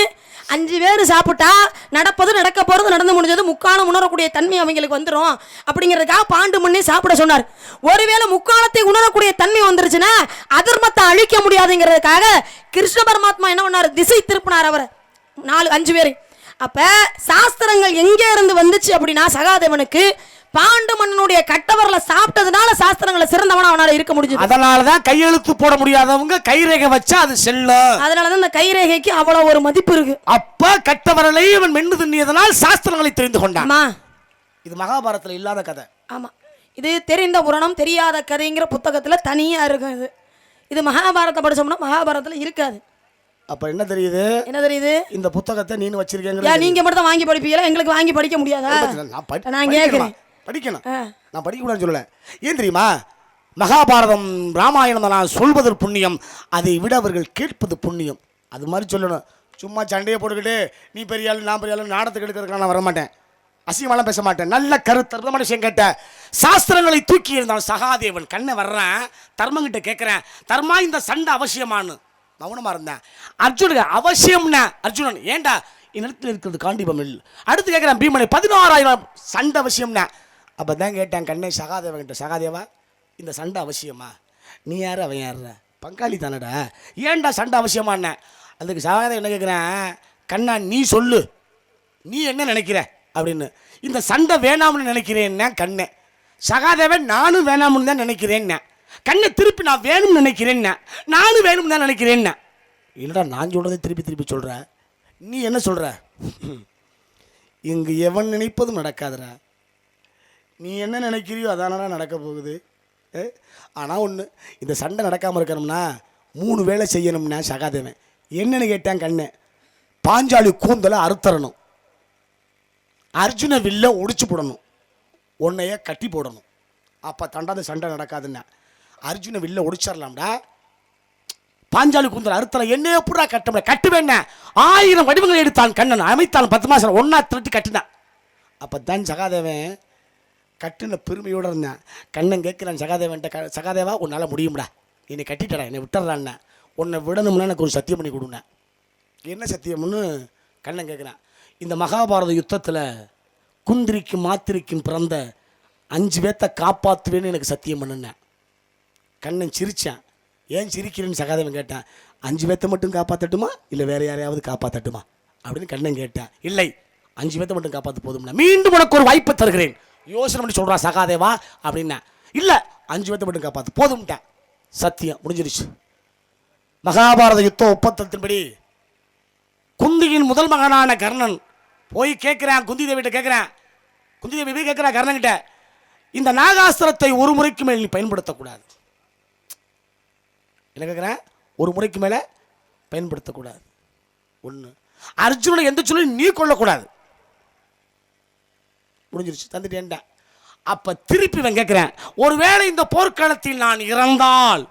அஞ்சு பேர் சாப்பிட்டா நடப்பது நடக்க போகிறது நடந்து முடிஞ்சது முக்காலம் உணரக்கூடிய தன்மை அவங்களுக்கு வந்துடும் அப்படிங்கிறதுக்காக பாண்டு முன்னே சாப்பிட சொன்னார். ஒருவேளை முக்காலத்தை உணரக்கூடிய தன்மை வந்துருச்சுன்னா அதர்மத்தை அழிக்க முடியாதுங்கிறதுக்காக கிருஷ்ண பரமாத்மா என்ன பண்ணார்? திசை திருப்பினார் அவரை. நாலு அஞ்சு பேர். அப்போ சாஸ்திரங்கள் எங்கே இருந்து வந்துச்சு அப்படின்னா சகாதேவனுக்கு பாண்டு மன்னனுடைய கட்டவரல சாப்பிட்டதுனால சாஸ்திரங்களை சிறந்தவனா அவனால இருக்க முடிஞ்சது. அதனாலதான் கையெழுத்து போட முடியாதவங்க கைரேகை வச்சா அது செல்லும் அதனாலதான் இந்த கைரேகைக்கு அவ்வளவு ஒரு மதிப்பு இருக்கு. அப்ப கட்டவரலை இவன் மென்னு திண்ணியதனால் சாஸ்திரங்களை தெரிந்து கொண்டான். இது மகாபாரதத்துல இல்லாத கதை. ஆமா. இது தெரிந்த புராணம் தெரியாத கதைங்கிற புத்தகத்துல தனியா இருக்கும் இது. இது மகாபாரதம் படிச்சோம்னா மகாபாரதத்துல இருக்காது. அப்ப என்ன தெரியுது? என்ன தெரியுது? இந்த புத்தகத்தை நீனு வச்சிருக்கேங்கிற ஏன் நீங்க மட்டும் தான் வாங்கி படிப்பீங்களா? எங்களுக்கு வாங்கி படிக்க முடியாதா? நான்? கேட்கிறேன் படிக்கணும். நான் படிக்கக்கூடாதுன்னு சொல்லல. ஏன் தெரியுமா? மகாபாரதம் ராமாயணம் நான் சொல்வது புண்ணியம். அதை விட அவர்கள் கேட்பது புண்ணியம். அது மாதிரி சொல்லணும். சும்மா சண்டையை போட்டுக்கிட்டு நீ பெரிய ஆளு நான் பெரிய ஆளு நாடத்துக்கு எடுக்கிறதுக்கு நான் வரமாட்டேன். அசிங்கமாலாம் பேச மாட்டேன். நல்ல கருத்தர்ம விஷயம் கேட்ட சாஸ்திரங்களை தூக்கி இருந்தான் சகாதேவன் கண்ணை வர்றேன் தர்மங்கிட்ட கேட்குறேன் தர்மா இந்த சண்டை அவசியமானு மௌனமா இருந்தேன். அர்ஜுனுக்கு அவசியம்னா. அர்ஜுனன் ஏன்டா என்னிடத்தில் இருக்கிறது காண்டிபம் இல்லை. அடுத்து கேட்குறேன் பீமனை பதினாறாயிரம் சண்டை அவசியம்னா. அப்போ தான் கேட்டேன் கண்ணை சகாதேவன்கிட்ட. சகாதேவா இந்த சண்டை அவசியமா? நீ யாரு? அவன் யார் பங்காளி தானடா. ஏன்டா சண்டை அவசியமானே? அதுக்கு சகாதேவன் என்ன கேட்குறேன் கண்ணா நீ சொல்லு. நீ என்ன நினைக்கிற? அப்படின்னு. இந்த சண்டை வேணாம்னு நினைக்கிறேன்னா கண்ணு. சகாதேவன் நானும் வேணாம்னு தான் நினைக்கிறேன்னே. கண்ணை திருப்பி நான் வேணும்னு நினைக்கிறேன்னா. நானும் வேணும்னு தான் நினைக்கிறேன்னா. இல்லைடா நான் சொல்கிறத திருப்பி திருப்பி சொல்கிறேன் நீ என்ன சொல்கிற இங்கு எவன் நினைப்பதும் நடக்காதுடா. நீ என்ன நினைக்கிறியோ அதானடா நடக்க போகுது. ஆனால் ஒன்று இந்த சண்டை நடக்காமல் இருக்கணும்னா மூணு வேலை செய்யணும்னா சகாதேவன். என்னன்னு கேட்டான் கண்ணே பாஞ்சாலி கூந்தலை அறுத்தரணும். அர்ஜுன வில்ல ஒடிச்சு போடணும். உன்னைய கட்டி போடணும். அப்போ தண்டாத சண்டை நடக்காதுன்னா. அர்ஜுன வில்ல ஒடிச்சிடலாம்டா பாஞ்சாலி குந்தல் அறுத்தல என்ன புறா கட்ட முடியும்? கட்டுவேன்ன ஆயிரம் வடிவங்களை எடுத்தான் கண்ணன். அமைத்தான் பத்து மாசம் ஒன்னா திருட்டு கட்டினான். அப்போ தான் சகாதேவன் கட்டின பெருமையோடு இருந்தேன். கண்ணன் கேட்குறான் சகாதேவன்ட்ட க சகாதேவா உன்னால் முடியும்டா. என்னை கட்டிட்டடா என்னை விட்டுறான்னா உன்னை விடணும்னா எனக்கு ஒரு சத்தியம் பண்ணி கொடுங்க என்ன சத்தியம்னு? கண்ணன் கேட்குறான். இந்த மகாபாரத யுத்தத்தில் குந்திரிக்கும் மாத்திரிக்கும் பிறந்த அஞ்சு பேர்த்த காப்பாற்றுவேன்னு எனக்கு சத்தியம் பண்ணுனேன். கண்ணன் சிரித்தேன் ஏன் சிரிக்கிறேன்னு? சகாதேவன் கேட்டேன். அஞ்சு பேர்த்த மட்டும் காப்பாற்றட்டுமா இல்லை வேறு யாரையாவது காப்பாற்றட்டுமா அப்படின்னு கண்ணன் கேட்டேன். இல்லை அஞ்சு பேர்த்த மட்டும் காப்பாற்ற போதும்னா மீண்டும் உனக்கு ஒரு வாய்ப்பு தருகிறேன். யோசனை பண்ணி சொல்கிறான் சகாதேவா அப்படின்னா. இல்லை அஞ்சு பேர்த்த மட்டும் காப்பாற்று போதும்ட்டேன் சத்தியம் முடிஞ்சிருச்சு. மகாபாரத யுத்த ஒப்பந்தத்தின்படி குந்தியின் முதல் மகனான கர்ணன் போய் கேட்குறேன் குந்தி தேவிட்ட கேட்குறேன். குந்தி தேவி போய் கேட்குறேன் கர்ணன்கிட்ட இந்த நாகாஸ்திரத்தை ஒரு முறைக்கு மேல் நீ பயன்படுத்தக்கூடாது. என்ன கேட்குறேன்? ஒரு முறைக்கு மேலே பயன்படுத்தக்கூடாது. ஒன்று அர்ஜுனனை எந்த சொல்லி நீ கொள்ளக்கூடாது முடிஞ்சிருச்சு தந்துட்டேன்டா அப்போ திருப்பி இவன் கேட்குறேன் ஒருவேளை இந்த போர்க்களத்தில் நான் இறந்தால்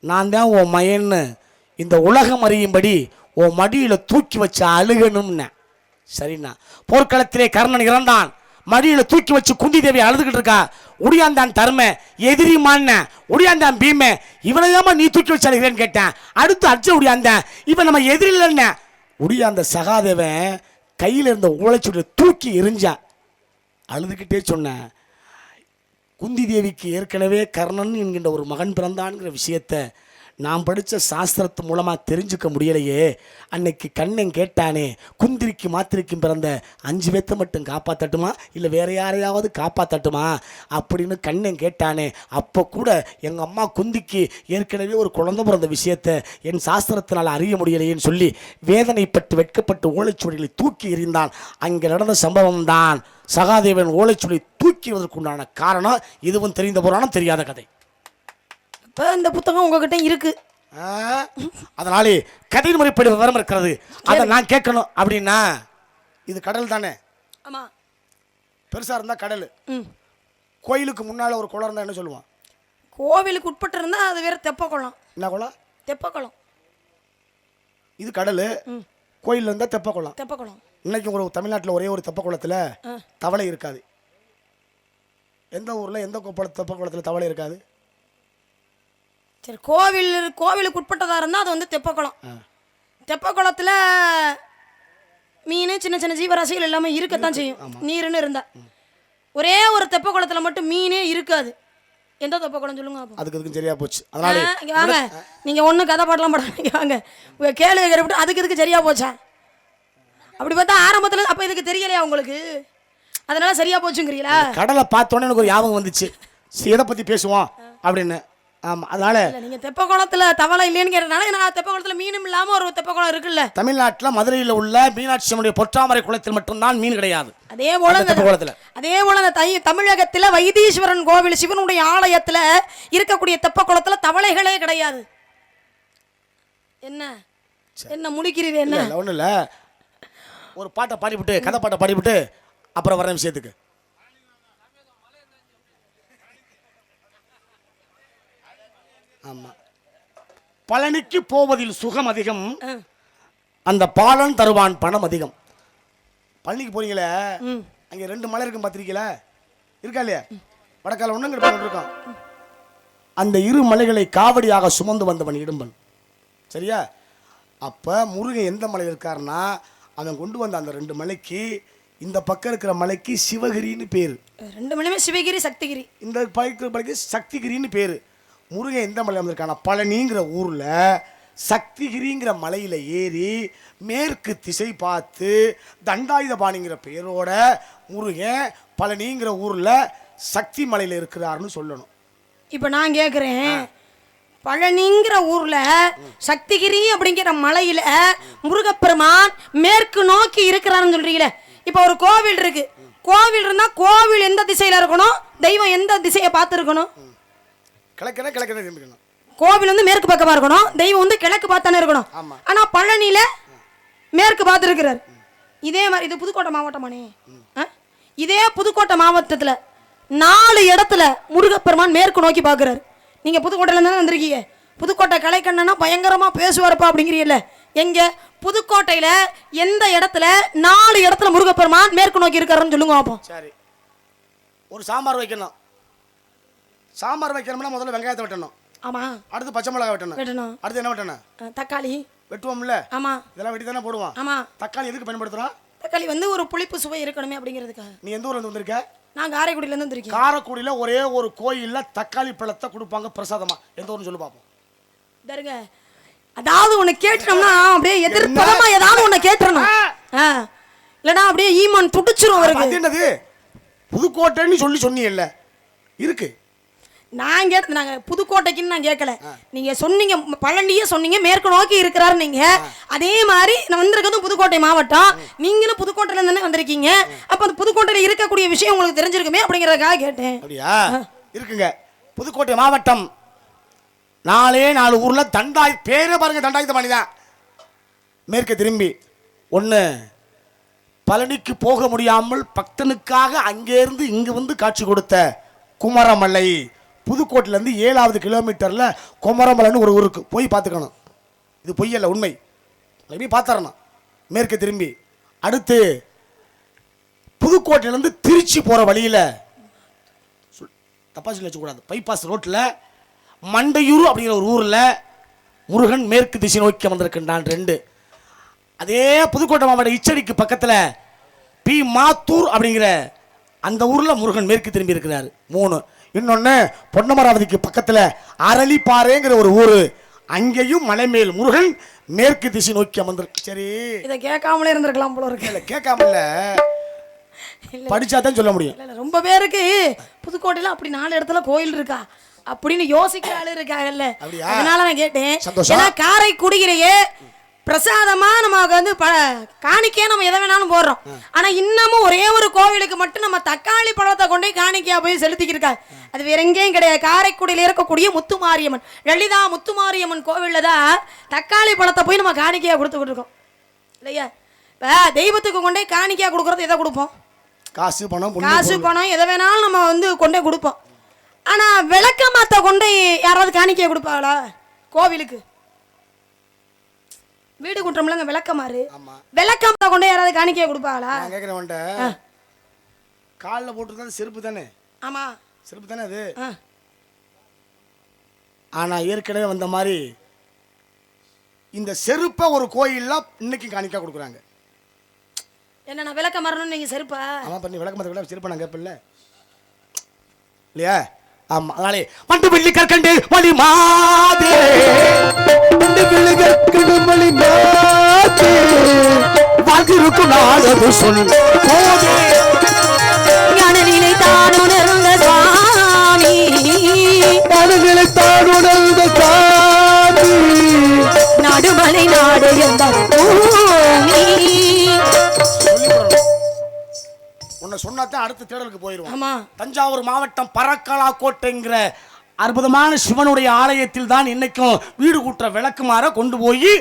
நான் தான் உன் மயன்னு இந்த உலகம் அறியும்படி உன் மடியில் தூக்கி வச்சு அழுகணும்னு. சரிண்ணா. போர்க்களத்திலே கர்ணன் இறந்தான். மடியில் தூக்கி வச்சு குந்தி தேவி அழுதுகிட்டு இருக்கா. உடியாந்தான் தர்ம எதிரிமான உடியாந்தான் பீம இவனை நீ தூக்கி வச்சு அழுகிறேன்னு கேட்டேன். அடுத்து அர்ஜுன் உடியாந்தேன் இவன் நம்ம எதிரில் என்ன உடியாந்த சகாதேவன் கையில் இருந்த உழைச்சுடைய தூக்கி எரிஞ்சா. அழுதுகிட்டே சொன்னேன் குந்தி தேவிக்கு ஏற்கனவே கர்ணன் என்கின்ற ஒரு மகன் பிறந்தான்ங்கிற விஷயத்தை நான் படித்த சாஸ்திரத்து மூலமாக தெரிஞ்சுக்க முடியலையே. அன்னைக்கு கண்ணன் கேட்டானே குந்திரிக்கு மாத்திரைக்கும் பிறந்த அஞ்சு பேத்த மட்டும் காப்பாற்றட்டுமா இல்லை வேற யாரையாவது காப்பாற்றட்டுமா அப்படின்னு கண்ணன் கேட்டானே அப்போ கூட எங்கள் அம்மா குந்திக்கு ஏற்கனவே ஒரு குழந்த பிறந்த விஷயத்தை என் சாஸ்திரத்தினால் அறிய முடியலையேன்னு சொல்லி வேதனைப்பட்டு வெட்கப்பட்டு ஓலைச்சுவடிகளை தூக்கி எறிந்தான். அங்கே நடந்த சம்பவம் தான் சகாதேவன் ஓலைச்சுவடி தூக்கிவதற்குண்டான காரணம். இதுவும் தெரிந்த புராணம் தெரியாத கதை. இப்போ இந்த புத்தகம் உங்ககிட்ட இருக்கு. அதனாலே கதையின் முறைப்படி விவரம் இருக்கிறது. அதை நான் கேட்கணும் அப்படின்னா இது கடல் தானே? ஆமா. பெருசாக இருந்தால் கடல். கோயிலுக்கு முன்னால் ஒரு குளம் இருந்தால் என்ன சொல்லுவான்? கோவிலுக்கு உட்பட்டு இருந்தா அது வேற தெப்பக்குளம் என்ன குளம்? தெப்பக்குளம் இது கடல். கோயில் இருந்தால் தெப்ப குளம். தெப்பக்குளம் இன்னைக்கு ஒரு தமிழ்நாட்டில் ஒரே ஒரு தெப்ப குளத்தில் தவளை இருக்காது. எந்த ஊரில் எந்த தெப்ப குளத்தில் தவளை இருக்காது? சரி கோவில் கோவிலுக்கு உட்பட்டதாக இருந்தால் அது வந்து தெப்பக்குளம். தெப்பக்குளத்தில் மீன் சின்ன சின்ன ஜீவராசிகள் எல்லாமே இருக்கத்தான் செய்யும். நீருன்னு இருந்தா. ஒரே ஒரு தெப்பக்குளத்தில் மட்டும் மீனே இருக்காது. எந்த தெப்பக்குளம் சொல்லுங்க அதுக்கு அதுக்கும் சரியா போச்சு. அதனாலே வாங்க. நீங்க ஒண்ணு கதை பாடலாம் மாட்டாங்க வாங்க. கேள்வி கேட்டு அதுக்கு இதுக்கு சரியா போச்சா? அப்படி பார்த்தா ஆரம்பத்துல அப்ப இதுக்கு தெரியலையா உங்களுக்கு? அதனால சரியா போச்சுங்கிறீங்களா? கடலை பார்த்தோன்னே எனக்கு ஒரு ஞாபகம் வந்துச்சு. சரி, எதை பற்றி பேசுவோம்? அப்படின்னு. ஆமாம் அதனால இல்ல நீங்க தெப்ப குளத்துல தவளை இல்லைன்னு கேட்டனால நான் தெப்ப குளத்துல மீனும் இல்லாம ஒரு தெப்ப குளம் இருக்குல்ல. தமிழ்நாட்டில் மதுரையில் உள்ள மீனாட்சி அம்மனுடைய பொற்றாமரை குளத்தில் மட்டும்தான் மீன் கிடையாது. அதே போல அந்த குளத்தில். அதே போல இந்த தை தமிழகத்துல வைத்தீஸ்வரன் கோவில் சிவனுடைய ஆலயத்துல இருக்கக்கூடிய தெப்ப குளத்துல தவளைகளே கிடையாது. என்ன? என்ன முடிக்கிறீங்க என்ன? ஒன்றும் இல்லை ஒரு பாட்டை பாடிவிட்டு கதை பாட்டை பாடிவிட்டு அப்புறம் வர விஷயத்துக்கு. ஆமாம் பழனிக்கு போவதில் சுகம் அதிகம். அந்த பாலன் தருவான் பணம் அதிகம். பழனிக்கு போறீங்களே? அங்கே ரெண்டு மலை இருக்கும் பார்த்திருக்கீங்களா? இருக்கா இல்லையா? வடக்கால ஒன்றும் கிட்ட இருக்கான். அந்த இரு மலைகளை காவடியாக சுமந்து வந்தவன் இடும்பன். சரியா? அப்போ முருகன் எந்த மலையில் இருக்காருன்னா அவன் கொண்டு வந்த அந்த ரெண்டு மலைக்கு இந்த பக்கம் இருக்கிற மலைக்கு சிவகிரின்னு பேர். ரெண்டு மணிமே சிவகிரி சக்திகிரி. இந்த பைக்கு மலைக்கு சக்திகிரின்னு பேர். முருகன் எந்த மலை வந்திருக்கானா பழனிங்கிற ஊரில் சக்திகிரிங்கிற மலையில் ஏறி மேற்கு திசை பார்த்து தண்டாயுதபாணிங்கிற பெயரோட முருகன் பழனிங்கிற ஊரில் சக்தி மலையில் இருக்கிறாருன்னு சொல்லணும். இப்போ நான் கேட்குறேன் பழனிங்கிற ஊர்ல சக்திகிரி அப்படிங்கிற மலையில முருகப்பெருமான் மேற்கு நோக்கி இருக்கிறாருன்னு சொல்றீங்களே. இப்போ ஒரு கோவில் இருக்கு. கோவில் இருந்தா கோவில் எந்த திசையில இருக்கணும்? தெய்வம் எந்த திசையை பார்த்து இருக்கணும் கிழக்கினா கிழக்கு திரும்பிக்கணும். கோவில் வந்து மேற்கு பக்கமா இருக்கணும். தெய்வம் வந்து கிழக்கு பார்த்தானே இருக்கணும். ஆமா. ஆனா பழனியில மேற்கு பார்த்து இருக்கிறார் இதே மாதிரி இது புதுக்கோட்டை மாவட்டமானே? இதே புதுக்கோட்டை மாவட்டத்துல நாலு இடத்துல முருகப்பெருமான் மேற்கு நோக்கி பார்க்குறாரு. நீங்க புதுக்கோட்டையில தானே வந்திருக்கீங்க. புதுக்கோட்டை கலைக்கண்ணனா பயங்கரமா பேசுவாரப்பா அப்படிங்கிறீல்ல எங்க? புதுக்கோட்டையில எந்த இடத்துல நாலு இடத்துல முருகப்பெருமான் மேற்கு நோக்கி இருக்காருன்னு சொல்லுங்க பார்ப்போம் சரி. ஒரு சாம்பார் வைக்கணும். சாம்பார் வைக்கணும்னா முதல்ல வெங்காயத்தை வெட்டணும். ஆமா. அடுத்து பச்சை மிளகாய் வெட்டணும். வெட்டணும். அடுத்து என்ன வெட்டணும்? தக்காளி. வெட்டுவோம்ல? ஆமா. இதெல்லாம் வெட்டி தானே போடுவோம். ஆமா. தக்காளி எதுக்கு பயன்படுத்துறோம்? தக்காளி வந்து ஒரு புளிப்பு சுவை இருக்கணுமே அப்படிங்கிறதுக்காக. நீ எந்த ஊர்ல இருந்து வந்திருக்க? நான் காரைக்குடியில இருந்து வந்திருக்கேன். காரைக்குடியில ஒரே ஒரு கோயில்ல தக்காளி பழத்தை கொடுப்பாங்க பிரசாதமா. எந்த ஊர்னு சொல்லி பார்ப்போம் தருங்க அதாவது ஒண்ணு கேட்டோம்னா அப்படியே எதிர்ப்பதமா ஏதாவது ஒண்ணு கேட்டுறணும். ஆ. இல்லைன்னா அப்படியே ஈமான் துடிச்சிரும் அவருக்கு. என்னது? புதுக்கோட்டைன்னு சொல்லி சொன்னீங்கல்ல. இருக்கு. நான் கேட்ட நாங்க புதுக்கோட்டைக்குன்னு நான் கேட்கல. நீங்க சொன்னீங்க பழனியே சொன்னீங்க மேற்கு நோக்கி இருக்கிறாரு நீங்க. அதே மாதிரி நான் வந்திருக்கிறதும் புதுக்கோட்டை மாவட்டம். நீங்களும் புதுக்கோட்டையில தானே வந்திருக்கீங்க. அப்ப அந்த புதுக்கோட்டையில இருக்கக்கூடிய விஷயம் உங்களுக்கு தெரிஞ்சிருக்குமே அப்படிங்கறதுக்காக கேட்டேன். அப்படியா? இருக்குங்க. புதுக்கோட்டை மாவட்டம். நாலே நாலு ஊர்ல தண்டாய் பேரே பாருங்க தண்டாயுதபாணி தான். மேற்க திரும்பி. ஒன்று பழனிக்கு போக முடியாமல் பக்தனுக்காக அங்கேருந்து இங்கே வந்து காட்சி கொடுத்த குமரமலை. புதுக்கோட்டிலேருந்து ஏழாவது கிலோமீட்டரில் குமரமலைன்னு ஒரு ஊருக்கு. போய் பார்த்துக்கணும். இது பொய்யல்ல உண்மை. எப்படி போய் பார்த்துறணும். திரும்பி. அடுத்து புதுக்கோட்டையிலேருந்து திருச்சி போகிற வழியில் தப்பா சொல்லி வச்சக்கூடாது. பைபாஸ் ரோட்டில் மண்டையூர் அப்படிங்கிற ஒரு ஊரில் முருகன் மேற்கு திசை நோக்கி வந்திருக்கின்றான் ரெண்டு. அதே புதுக்கோட்டை மாவட்டம் இச்சடிக்கு பக்கத்தில் பி. மாத்தூர் அப்படிங்கிற அந்த ஊரில் முருகன் மேற்கு திரும்பி இருக்கிறார். மூணு. இன்னொன்று பொன்னமராவதிக்கு பக்கத்தில் அரளிப்பாறைங்கிற ஒரு ஊர். அங்கேயும் மலைமேல் முருகன் மேற்கு திசை நோக்கி அமர்ந்திருக்கு சரி. இதை கேட்காமலே இருந்திருக்கலாம் போல இருக்கு. இல்ல கேட்காமல படிச்சா தான் சொல்ல முடியும். ரொம்ப பேருக்கு. புதுக்கோட்டையில அப்படி நாலு இடத்துல கோயில் இருக்கா? அப்படின்னு யோசிக்கிற ஆளு இருக்காங்கல்ல? அதனால நான் கேட்டேன். ஏன்னா காரைக்குடியிலேயே பிரசாதமா நமக்கு வந்து ப காணிக்கையா நம்ம எதை வேணாலும் போடுறோம். ஆனா இன்னமும் ஒரே ஒரு கோவிலுக்கு மட்டும் நம்ம தக்காளி பழத்தை கொண்டே காணிக்கையா போய் செலுத்திக்கிருக்காங்க அது வேற எங்கேயும் கிடையாது. காரைக்குடியில இருக்கக்கூடிய முத்துமாரியம்மன் லலிதா முத்துமாரியம்மன் கோவில்ல தான் தக்காளி பழத்தை போய் நம்ம காணிக்கையா கொடுத்துக்கிட்டு இருக்கோம். இல்லையா? இப்ப தெய்வத்துக்கு கொண்டே காணிக்கையா கொடுக்கறது எதை கொடுப்போம்? காசு பணம் காசு பணம் எதை வேணாலும் நம்ம வந்து கொண்டே கொடுப்போம். ஆனா விளக்க மாத்த கொண்டு யாராவது காணிக்கையை கொடுப்பாங்களா கோவிலுக்கு. வீடு குற்றம்லங்க விளக்கமாறு ஆமா. விளக்க மாத்த கொண்டு யாராவது காணிக்கையை கொடுப்பாங்களா நான் கேட்கிறேன் உன்ட்ட காலில் போட்டிருந்தது செருப்பு தானே? ஆமா. செருப்பு தானே அது? ஆ. ஆனா ஏற்கனவே வந்த மாதிரி இந்த செருப்பை ஒரு கோயில்ல இன்னைக்கு காணிக்கா கொடுக்குறாங்க. என்ன நான் விளக்க மாறணும்னு நீங்க செருப்பா? ஆமா பண்ணி விளக்க மாத்த விட செருப்பை நான் கேட்பல இல்லையா? ஆமா அதனாலே பண்டு வெள்ளி கற்கண்டு மணி மாதே. பண்டு வெள்ளி கற்கண்டு மணி மாதே வாழ்ந்திருக்கும் நாளது சொல். போதே. ஞானநிலை தான் உணர்ந்த சுவாமி மனதிலை தான் உணர்ந்த சாமி. நடுமலை நாடு எந்த பூமி? உன்னை சொன்னாதான் அடுத்த தேடலுக்கு போயிடுவோம் தஞ்சாவூர் மாவட்டம் பரக்கலா கோட்டைங்கிற அற்புதமான சிவனுடைய ஆலயத்தில் தான் இன்னைக்கும் வீடு கூட்டுற விளக்குமாற கொண்டு போய்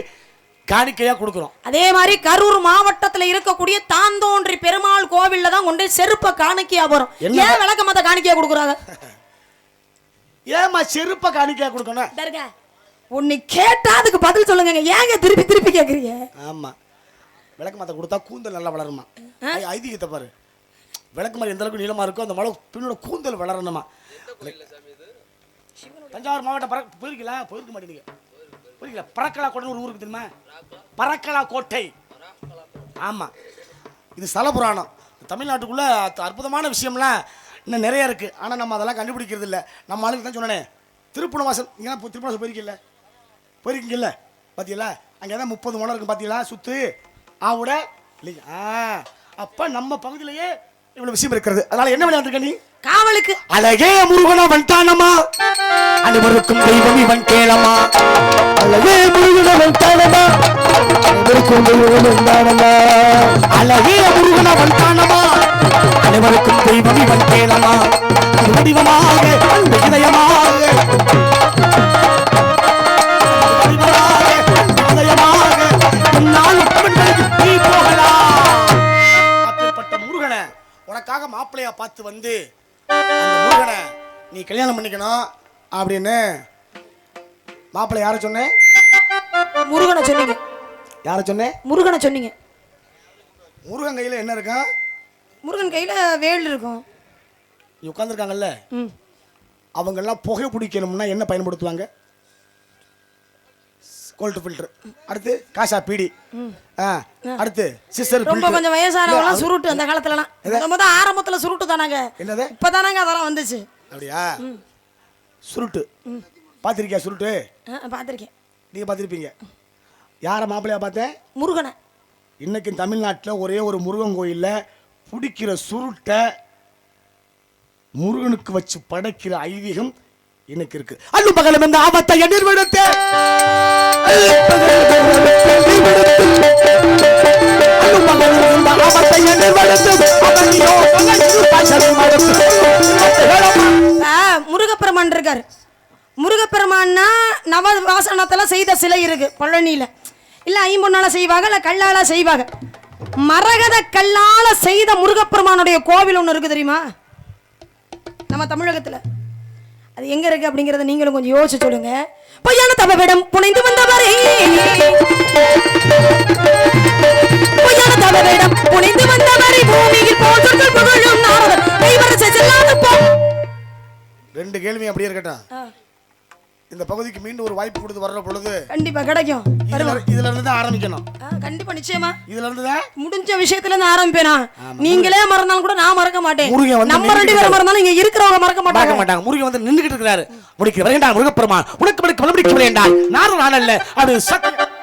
காணிக்கையா கொடுக்குறோம். அதே மாதிரி கரூர் மாவட்டத்துல இருக்கக்கூடிய தாந்தோன்றி பெருமாள் கோவில்ல தான் கொண்டு போய் செருப்பை காணிக்கையா போறோம். என்ன? ஏன் விளக்க மாத்த காணிக்கையா கொடுக்குறாங்க? ஏமா செருப்பை காணிக்கையா கொடுக்கணும்? தருங்க உன்னை கேட்டா அதுக்கு பதில் சொல்லுங்க ஏங்க திருப்பி திருப்பி கேக்குறீங்க? ஆமா. விளக்கு மாத்த கொடுத்தா கூந்தல் நல்லா வளருமா? ஐதீகத்தை பாரு. விளக்கு மாதிரி எந்த அளவுக்கு நீளமா இருக்கோ அந்த மலை பின்னோட கூந்தல் வளரணுமா? தஞ்சாவூர் மாவட்டம் பறக்க போயிருக்கீங்களா? போயிருக்க மாட்டேங்க. போயிருக்கீங்களா? பறக்கலா கோட்டை ஒரு ஊருக்கு தெரியுமா? பறக்கலா கோட்டை. ஆமாம் இது ஸ்தல புராணம் அத்த- அற்புதமான விஷயம்லாம் இன்னும் நிறைய இருக்குது ஆனால் நம்ம அதெல்லாம் கண்டுபிடிக்கிறது இல்லை. நம்ம ஆளுக்கு தான் சொன்னேனே. திருப்பணவாசல் இங்கே திருப்பணவாசல் போயிருக்கீல்ல போயிருக்கீங்கல்ல? பார்த்தீங்களா அங்கே தான் முப்பது மணம் இருக்கும் பார்த்தீங்களா சுற்று ஆ விட இல்லைங்க. ஆ. அப்போ நம்ம பகுதியிலேயே இவ்வளோ விஷயம் இருக்கிறது. அதனால என்ன விளையாண்டுருக்க நீ? காவலுக்கு. அழகே முருகனா வந்தானமா அனைவருக்கும் தெய்வம் இவன் கேளமா அழகே முருகனா வந்தானமா அனைவருக்கும் தெய்வம் வந்தானமா அழகே முருகனா வந்தானமா அனைவருக்கும் தெய்வம் இவன் கேளமா வடிவமாக வடிவமாக மாப்பிள்ளையா பார்த்து வந்து அந்த முருகனை நீ கல்யாணம் பண்ணிக்கணும் அப்படின்னு மாப்பிள்ளை யாரை சொன்னேன் முருகனை சொன்னீங்க. யாரை சொன்னேன் முருகனை சொன்னீங்க. முருகன் கையில் என்ன இருக்கும்? முருகன் கையில வேல் இருக்கும். நீ உட்காந்துருக்காங்கல்ல அவங்கெல்லாம் புகை பிடிக்கணும்னா என்ன பயன்படுத்துவாங்க? கோல்டு ஃபில்டர் அடுத்து காசா பீடி. அடுத்து சிஸ்டர் ரொம்ப கொஞ்சம் வயசானவங்களாம் சுருட்டு அந்த காலத்துலலாம். தான் ஆரம்பத்துல சுருட்டு தானாங்க. என்னது? இப்பதானாங்க அதெல்லாம் வந்துச்சு. அப்படியா? சுருட்டு. பார்த்துருக்கியா சுருட்டு? பார்த்திருக்கேன். நீங்கள் பார்த்துருப்பீங்க. யாரை மாப்பிள்ளையா பார்த்தேன்? முருகனை. இன்னைக்கு தமிழ்நாட்டில் ஒரே ஒரு முருகன் கோயிலில் பிடிக்கிற சுருட்டை முருகனுக்கு வச்சு படைக்கிற ஐதீகம் எனக்கு இருக்கு. அள்ளு பகலும் இந்த ஆபத்தை எண்ணீர் ஆ, முருகப்பெருமான் இருக்காரு. முருகப்பெருமான்னா நவ வாசனத்தில் செய்த சிலை இருக்கு பழனியில். இல்லை ஐம்பொன்னால செய்வாங்க இல்லை கல்லால செய்வாங்க. மரகத கல்லால செய்த முருகப்பெருமானுடைய கோவில் ஒன்று இருக்கு தெரியுமா? நம்ம தமிழகத்தில். அது எங்க இருக்கு அப்படிங்கறத நீங்களும் கொஞ்சம் யோசிச்சு சொல்லுங்க. பொய்யான தவவிடம் புனைந்து வந்தவரே. பொய்யான தவவிடம் புனைந்து வந்தவரை. பூமியில் போன்றர்கள் புகழும் நாரதர். கைவரச செல்லாத போ. ரெண்டு கேள்வி அப்படியே இருக்கட்டும். இந்த பகுதிக்கு மீண்டும் ஒரு வாய்ப்பு கொடுத்து வர்ற பொழுது கண்டிப்பா கிடைக்கும். இதுல இருந்து தான் ஆரம்பிக்கணும். கண்டிப்பா நிச்சயமா. இதுல இருந்து தான் முடிஞ்ச விஷயத்துல இருந்து ஆரம்பிப்பேனா நீங்களே மறந்தாலும் கூட நான் மறக்க மாட்டேன். முருகன் நம்ம ரெண்டு பேரும் மறந்தாலும் இங்க இருக்கிறவங்க மறக்க மாட்டாங்க. மாட்டாங்க. முருகன் வந்து நின்னுகிட்டு இருக்கிறாரு. முடிக்க வேண்டாம் முருகப்பெருமான். உனக்கு மடுக்க மறுபடிக்க வேண்டாம். நானும் நான் அல்ல. அது சத்தியம்